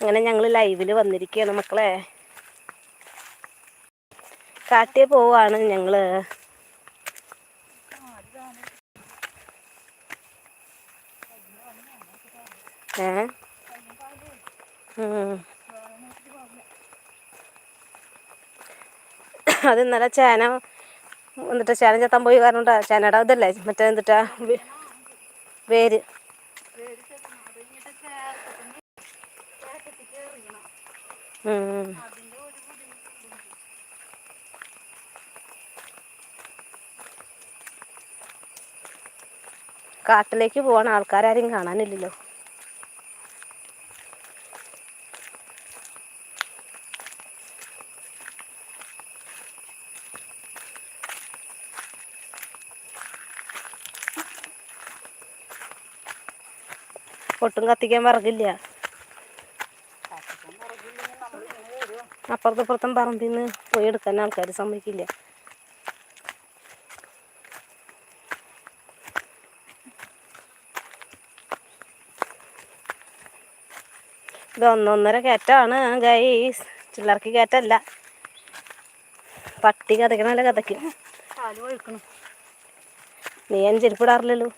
അങ്ങനെ ഞങ്ങൾ ലൈവിൽ വന്നിരിക്കുകയാണ് മക്കളെ. കാട്ടിൽ പോവാണ് ഞങ്ങൾ. അത് ഇന്നലെ ചേന എന്നിട്ട് ചേന ചെത്താൻ പോയി കാരണം ചേനയുടെ ഇതല്ലേ? മറ്റേ എന്നിട്ടാ വേര്. കാട്ടിലേക്ക് പോകണ ആൾക്കാരും കാണാനില്ലല്ലോ. ഒട്ടും കത്തിക്കാൻ വിറകില്ല അപ്പുറത്തും പറമ്പിൽ നിന്ന് പോയി എടുക്കാൻ ആൾക്കാർ സമ്മതിക്കില്ല. ഇത് ഒന്നൊന്നര കയറ്റമാണ് ഗൈസ്. ചില്ലർക്ക് കയറ്റല്ല. പട്ടി കഥക്കണല്ല കഥയ്ക്കും. വഴുക്കണം നീ ഞാൻ ചെരുപ്പിടാറില്ലല്ലോ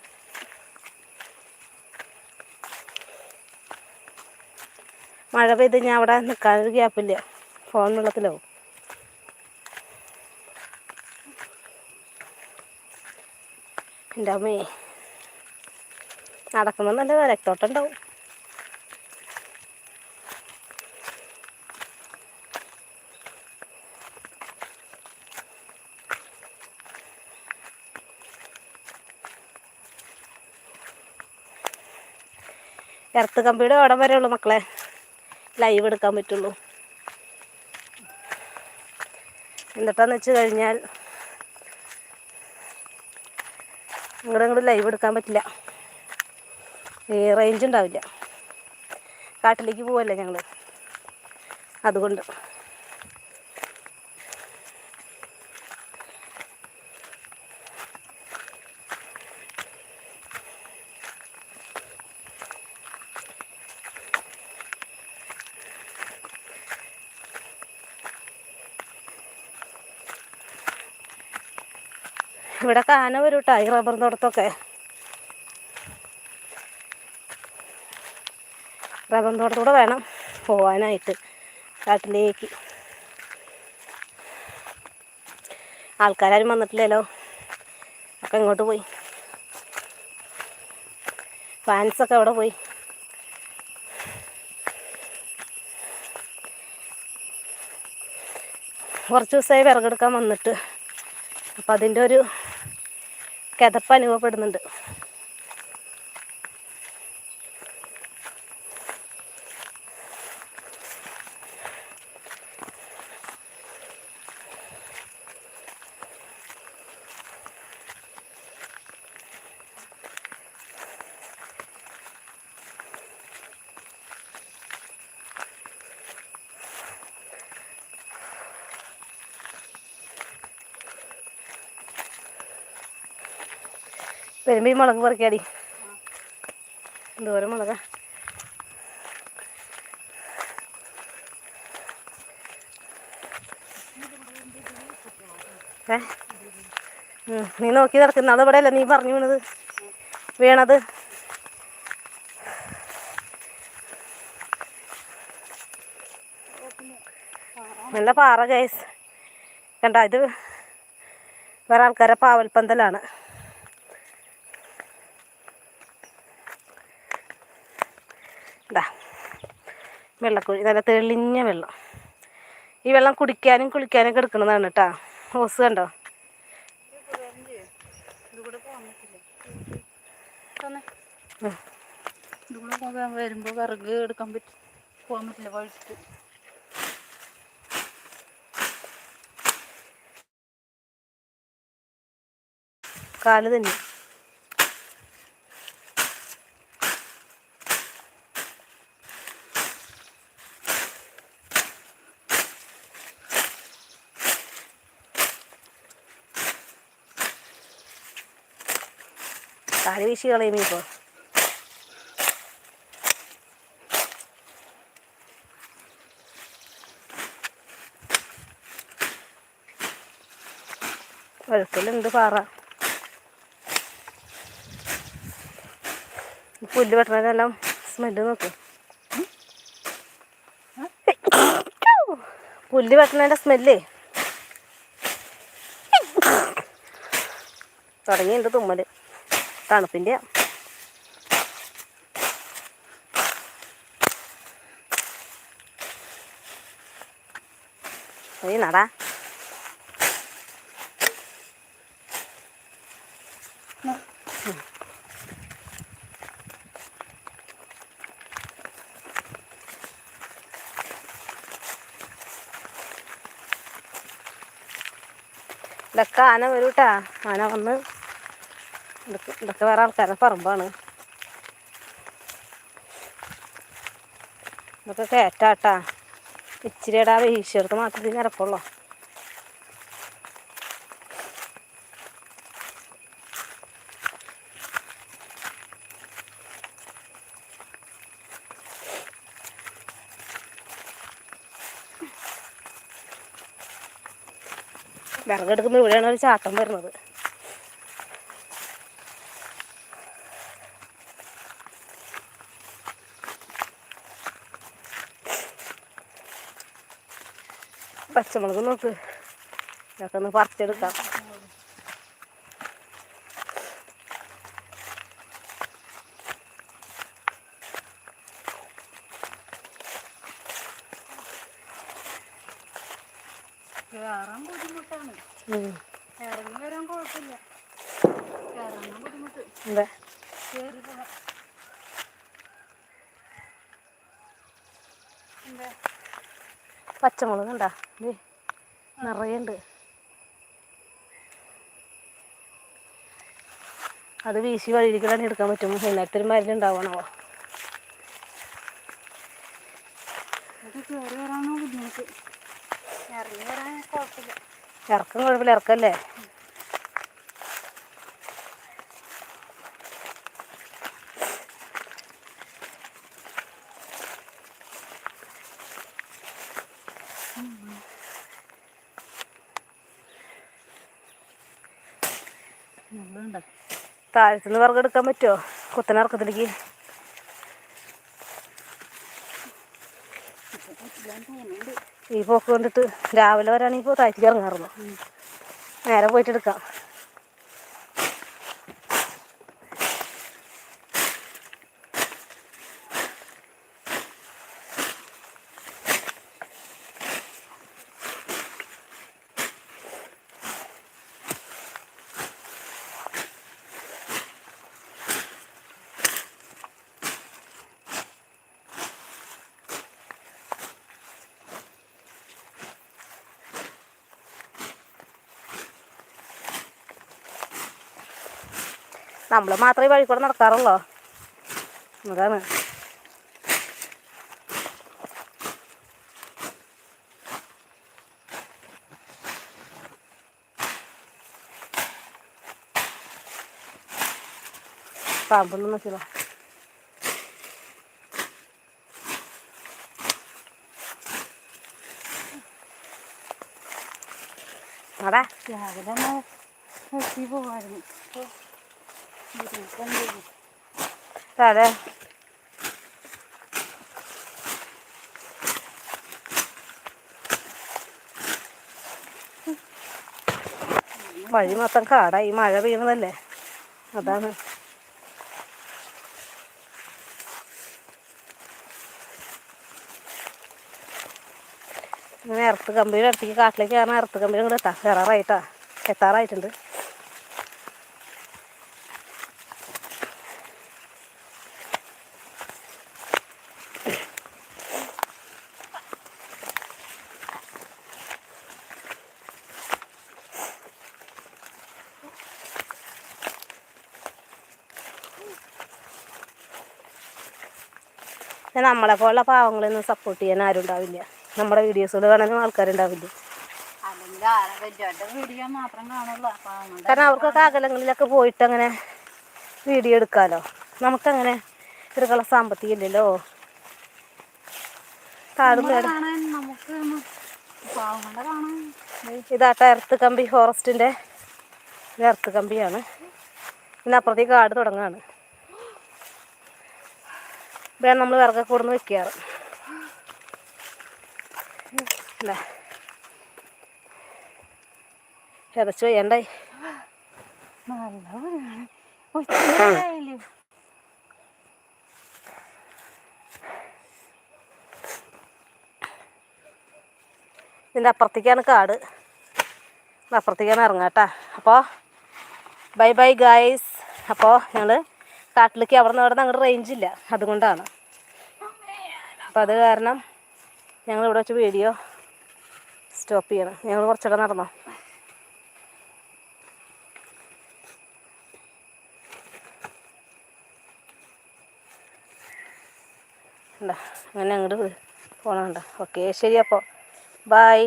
മഴ പെയ്ത് ഞാൻ അവിടെ നിൽക്കാനൊരു ഗ്യാപ്പില്ല. ഫോൺ വെള്ളത്തിലാവും എന്റെ അമ്മേ നടക്കുമ്പോൾ നല്ല രക്തോട്ടുണ്ടാവും. എർത്ത് കമ്പിയുടെ അവിടെ വരെ ഉള്ളു മക്കളെ. ലൈവ് എടുക്കാൻ പറ്റുള്ളൂ. എന്നിട്ടാന്ന് വെച്ച് കഴിഞ്ഞാൽ ഇങ്ങോട്ട് ഇങ്ങോട്ട് ലൈവ് എടുക്കാൻ പറ്റില്ല. ഈ റേഞ്ച് ഉണ്ടാവില്ല. കാട്ടിലേക്ക് പോവല്ലേ ഞങ്ങൾ അതുകൊണ്ട്. ഇവിടെ കാന വരും കേട്ടോ ഈ റബ്ബർ തോട്ടത്തൊക്കെ റബ്ബർ തോട്ടത്തൂടെ വേണം പോവാനായിട്ട് കാട്ടിലേക്ക്. ആൾക്കാരും വന്നിട്ടില്ലല്ലോ. ഒക്കെ ഇങ്ങോട്ട് പോയി. ഫാൻസൊക്കെ അവിടെ പോയി. കുറച്ച് ദിവസമായി വിറകെടുക്കാൻ വന്നിട്ട്. അപ്പം അതിന്റെ ഒരു കിതപ്പ് അനുഭവപ്പെടുന്നുണ്ട്. വരുമ്പോൾ ഈ മുളക് പറിക്കാടി എന്തോരം മുളക. നീ നോക്കി നടക്കുന്ന അത് ഇവിടെ അല്ല നീ പറഞ്ഞു വീണത്? വീണത്? നല്ല പാറ കേസ് കണ്ട ഇത് വേറെ ആൾക്കാരെ പാവൽപ്പന്തലാണ്. ഇതാ വെള്ളക്കുഴി നല്ല തെളിഞ്ഞ വെള്ളം. ഈ വെള്ളം കുടിക്കാനും കുളിക്കാനൊക്കെ എടുക്കുന്നതാണ് കേട്ടോ ഹോസ് കണ്ടോ? വരുമ്പോൾ വിറക് എടുക്കാൻ പറ്റും പോകാൻ പറ്റില്ല വഴിച്ചിട്ട് കാൽ തന്നെ. താഴെ വീശി കളയും ഇപ്പോൾ വഴുക്കലുണ്ട് പാറ. പുല്ല് വെട്ടണതെല്ലാം സ്മെല്ല് നോക്കും. പുല്ല് വെട്ടണതിന്റെ സ്മെല്ലേ തുടങ്ങിയിട്ടുണ്ട് തുമ്മൽ. തണുപ്പിന്റെ. പോയി നടാ. ഇതൊക്കെ ആന വരൂട്ടാ. ആന വന്ന് ഇതൊക്കെ വേറെ ആൾക്കാരുടെ പറമ്പാണ്. ഇതൊക്കെ കയറ്റാട്ടാ ഇച്ചിരിയുടെ ആ വീശിയെടുത്ത് മാത്രമേ നിരപ്പുള്ളൂ വിറകെടുക്കുമ്പോൾ ഇവിടെയാണ് ഒരു ചാട്ടം വരുന്നത്. പച്ചമുളക് നോക്ക്. ഇതൊക്കെ ഒന്ന് പറിച്ചെടുക്കാം കയറാൻ ബുദ്ധിമുട്ടാണ്. ഇറങ്ങി വരാൻ കുഴപ്പമില്ല. കയറാൻ ബുദ്ധിമുട്ട്. കയറി പോകാം എന്താ? പച്ചമുളക് ഉണ്ടാ നിറയെ ഉണ്ട് അത് വീശി വഴിയിലേക്കാണ് എടുക്കാൻ പറ്റും. എല്ലാത്തിനും ഒരു മരുന്ന് ഉണ്ടാവണോ ഇത് കയറി വരാനോ ബുദ്ധിമുട്ട്. ഇറങ്ങി വരാൻ കുഴപ്പമില്ല. ഇറക്കം കുഴപ്പമില്ല. ഇറക്കല്ലേ? താഴത്തുനിന്ന് വിറകെടുക്കാൻ പറ്റുമോ? കുത്തനിറക്കത്തിലേക്ക് ഈ പോക്ക് കൊണ്ടിട്ട് രാവിലെ വരാണെങ്കിൽ ഇപ്പോൾ താഴ്ത്തിക്ക് ഇറങ്ങാറുള്ളൂ. നേരെ പോയിട്ട് എടുക്കാം നമ്മൾ മാത്രമേ വഴി കൂടെ നടക്കാറുള്ളൂ? അതാണ്. പാമ്പൊന്നും നോക്കില്ല അടാ രാവിലെ നമ്മൾ താഴെ വഴി മൊത്തം കാടായി മഴ പെയ്യുന്നതല്ലേ? അതാണ്. ഇങ്ങനെ ഇറത്ത് കമ്പിയുടെ അടുത്തേക്ക് കാട്ടിലേക്ക് കാരണം ഇറത്ത് കമ്പിയുടെ കൂടെ എത്താം. കയറാറായിട്ടാ. എത്താറായിട്ടുണ്ട്. നമ്മളെ പോലുള്ള പാവങ്ങളൊന്നും സപ്പോർട്ട് ചെയ്യാൻ ആരും ഉണ്ടാവില്ല. നമ്മുടെ വീഡിയോസുകൾ കാണാനും ആൾക്കാരുണ്ടാവില്ല. കാരണം അവർക്കൊക്കെ അകലങ്ങളിലൊക്കെ പോയിട്ട് അങ്ങനെ വീഡിയോ എടുക്കാലോ? നമുക്കങ്ങനെ ഇവർക്കുള്ള സാമ്പത്തികം ഇല്ലല്ലോ ഇതാ ഇതാട്ട എർത്ത് കമ്പി ഫോറസ്റ്റിന്റെ ടയർത്ത് കമ്പിയാണ്. ഇന്ന് അപ്പുറത്തേക്ക് കാട് തുടങ്ങുകയാണ് ഇവിടെ നമ്മൾ വിറകൊക്കെ കൊടുന്ന് വെക്കാറ്. അല്ലേ ചതച്ച് വയ്യണ്ടായി നല്ല ഇതിന്റെ അപ്പുറത്തേക്കാണ് കാട്. അപ്പുറത്തേക്കാണ് ഇറങ്ങാട്ടാ കേട്ടോ. അപ്പോൾ ബൈ ബൈ ഗായ്സ് അപ്പോൾ ഞങ്ങൾ കാട്ടിലേക്ക് അവിടെ നിന്ന് അവിടെ നിന്ന് റേഞ്ച് ഇല്ല. അതുകൊണ്ടാണ്. അപ്പം അത് കാരണം ഞങ്ങൾ ഇവിടെ വെച്ച് വീഡിയോ സ്റ്റോപ്പ് ചെയ്യണം. ഞങ്ങൾ കുറച്ചുകൂടെ നടന്നോ? ഉണ്ടോ അങ്ങനെ അങ്ങോട്ട് പോകണുണ്ടോ ഓക്കെ ശരി അപ്പോൾ ബായ്